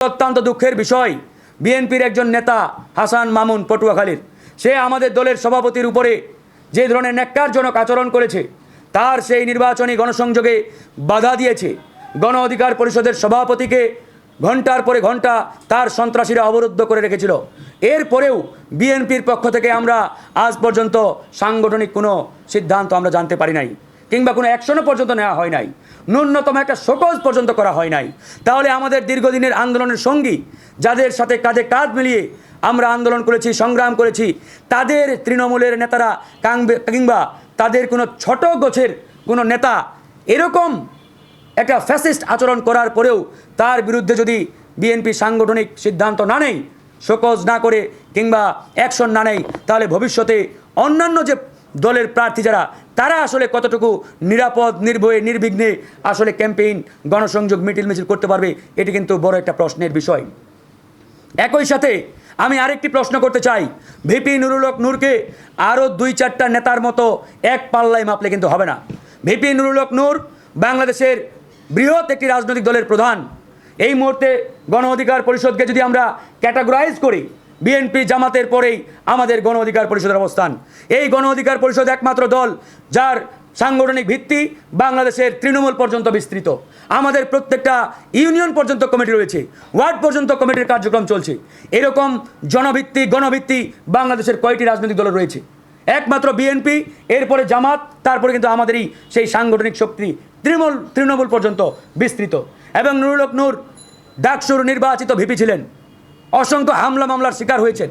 অত্যন্ত দুঃখের বিষয়। বিএনপির একজন নেতা হাসান মামুন পটুয়াখালীর। সে আমাদের দলের সভাপতির উপরে যে ধরনের ন্যাক্কারজনক আচরণ করেছে, তার সেই নির্বাচনী গণসংযোগে বাধা দিয়েছে। গণ অধিকার পরিষদের সভাপতিকে ঘণ্টার পরে ঘণ্টা তার সন্ত্রাসীরা অবরুদ্ধ করে রেখেছিল। এরপরেও বিএনপির পক্ষ থেকে আমরা আজ পর্যন্ত সাংগঠনিক কোনো সিদ্ধান্ত আমরা জানতে পারি নাই। কিংবা কোনো অ্যাকশনও পর্যন্ত নেওয়া হয় নাই। ন্যূনতম একটা শোকজ পর্যন্ত করা হয় নাই। তাহলে আমাদের দীর্ঘদিনের আন্দোলনের সঙ্গী, যাদের সাথে কাঁধে কাঁধ মিলিয়ে আমরা আন্দোলন করেছি, সংগ্রাম করেছি, তাদের তৃণমূলের নেতারা কাংবে- কিংবা তাদের কোনো ছোট গোছের কোনো নেতা এরকম একটা ফ্যাসিস্ট আচরণ করার পরেও তার বিরুদ্ধে যদি বিএনপি সাংগঠনিক সিদ্ধান্ত না নেয়, শোকজ না করে কিংবা অ্যাকশন না নেয়, তাহলে ভবিষ্যতে অন্যান্য যে দলের প্রার্থী যারা, তারা আসলে কতটুকু নিরাপদ, নির্ভয়ে, নির্বিঘ্নে আসলে ক্যাম্পেইন, গণসংযোগ মিটিল মিছিল করতে পারবে, এটি কিন্তু বড় একটা প্রশ্নের বিষয়। একই সাথে আমি আরেকটি প্রশ্ন করতে চাই। ভিপি নুরুল হক নূরকে আরও দুই চারটা নেতার মতো এক পাল্লায় মাপলে কিন্তু হবে না। ভিপি নুরুল হক নূর বাংলাদেশের বৃহৎ একটি রাজনৈতিক দলের প্রধান। এই মুহূর্তে গণ অধিকার পরিষদকে যদি আমরা ক্যাটাগরাইজ করি বিএনপি জামাতের পরেই আমাদের গণ অধিকার পরিষদের অবস্থান। এই গণ অধিকার পরিষদ একমাত্র দল যার সাংগঠনিক ভিত্তি বাংলাদেশের তৃণমূল পর্যন্ত বিস্তৃত। আমাদের প্রত্যেকটা ইউনিয়ন পর্যন্ত কমিটি রয়েছে, ওয়ার্ড পর্যন্ত কমিটির কার্যক্রম চলছে। এরকম জনভিত্তি, গণভিত্তি বাংলাদেশের কয়টি রাজনৈতিক দল রয়েছে? একমাত্র বিএনপি, এরপরে জামাত, তারপরে কিন্তু আমাদেরই সেই সাংগঠনিক শক্তি তৃণমূল তৃণমূল পর্যন্ত বিস্তৃত। এবং নুরুল হক নূর, ডাকসুর নির্বাচিত ভিপি ছিলেন। অসংখ্য হামলা মামলার শিকার হয়েছেন।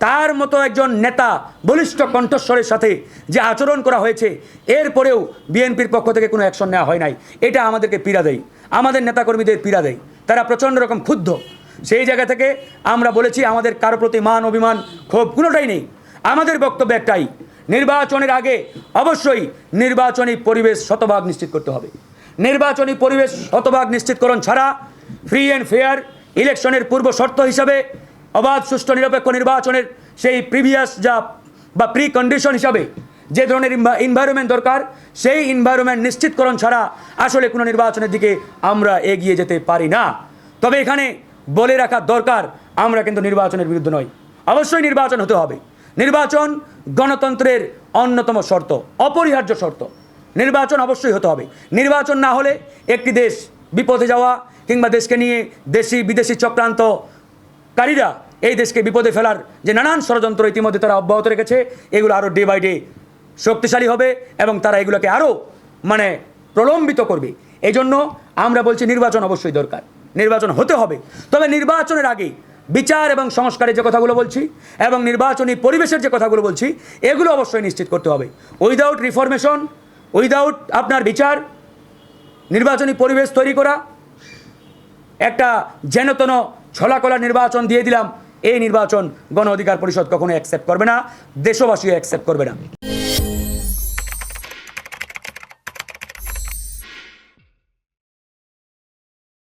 তার মতো একজন নেতা বলিষ্ঠ কণ্ঠস্বরের সাথে যে আচরণ করা হয়েছে, এরপরেও বিএনপির পক্ষ থেকে কোনো অ্যাকশন নেওয়া হয় নাই। এটা আমাদেরকে পীড়া দেয়। আমাদের নেতাকর্মীদের পীড়া দেয়। তারা প্রচণ্ড রকম ক্ষুব্ধ। সেই জায়গা থেকে আমরা বলেছি, আমাদের কারও প্রতি মান, অভিমান, ক্ষোভ কোনোটাই নেই। আমাদের বক্তব্য একটাই, নির্বাচনের আগে অবশ্যই নির্বাচনী পরিবেশ শতভাগ নিশ্চিত করতে হবে। নির্বাচনী পরিবেশ শতভাগ নিশ্চিতকরণ ছাড়া ফ্রি অ্যান্ড ফেয়ার ইলেকশনের পূর্ব শর্ত হিসাবে অবাধ, সুষ্ঠু, নিরপেক্ষ নির্বাচনের সেই প্রিভিয়াস যা বা প্রি কন্ডিশন হিসাবে যে ধরনের এনভায়রনমেন্ট দরকার, সেই ইনভায়রনমেন্ট নিশ্চিতকরণ ছাড়া আসলে কোনো নির্বাচনের দিকে আমরা এগিয়ে যেতে পারি না। তবে এখানে বলে রাখা দরকার, আমরা কিন্তু নির্বাচনের বিরুদ্ধে নই। অবশ্যই নির্বাচন হতে হবে। নির্বাচন গণতন্ত্রের অন্যতম শর্ত, অপরিহার্য শর্ত। নির্বাচন অবশ্যই হতে হবে। নির্বাচন না হলে একটি দেশ বিপদে যাওয়া কিংবা দেশকে নিয়ে দেশি, বিদেশি চক্রান্তকারীরা এই দেশকে বিপদে ফেলার যে নানান ষড়যন্ত্র ইতিমধ্যে তারা অব্যাহত রেখেছে, এগুলো আরও ডে বাই ডে শক্তিশালী হবে এবং তারা এগুলোকে আরও মানে প্রলম্বিত করবে। এই জন্য আমরা বলছি নির্বাচন অবশ্যই দরকার। নির্বাচন হতে হবে। তবে নির্বাচনের আগে বিচার এবং সংস্কারের যে কথাগুলো বলছি এবং নির্বাচনী পরিবেশের যে কথাগুলো বলছি, এগুলো অবশ্যই নিশ্চিত করতে হবে। উইদাউট রিফরমেশন উইদাউট আপনার বিচার নির্বাচনী পরিবেশ তৈরি করা। একটা যেনতন ছলাকলা নির্বাচন দিয়ে দিলাম, এই নির্বাচন গণ অধিকার পরিষদ কখনো অ্যাকসেপ্ট করবে না, দেশবাসীও অ্যাকসেপ্ট করবে না।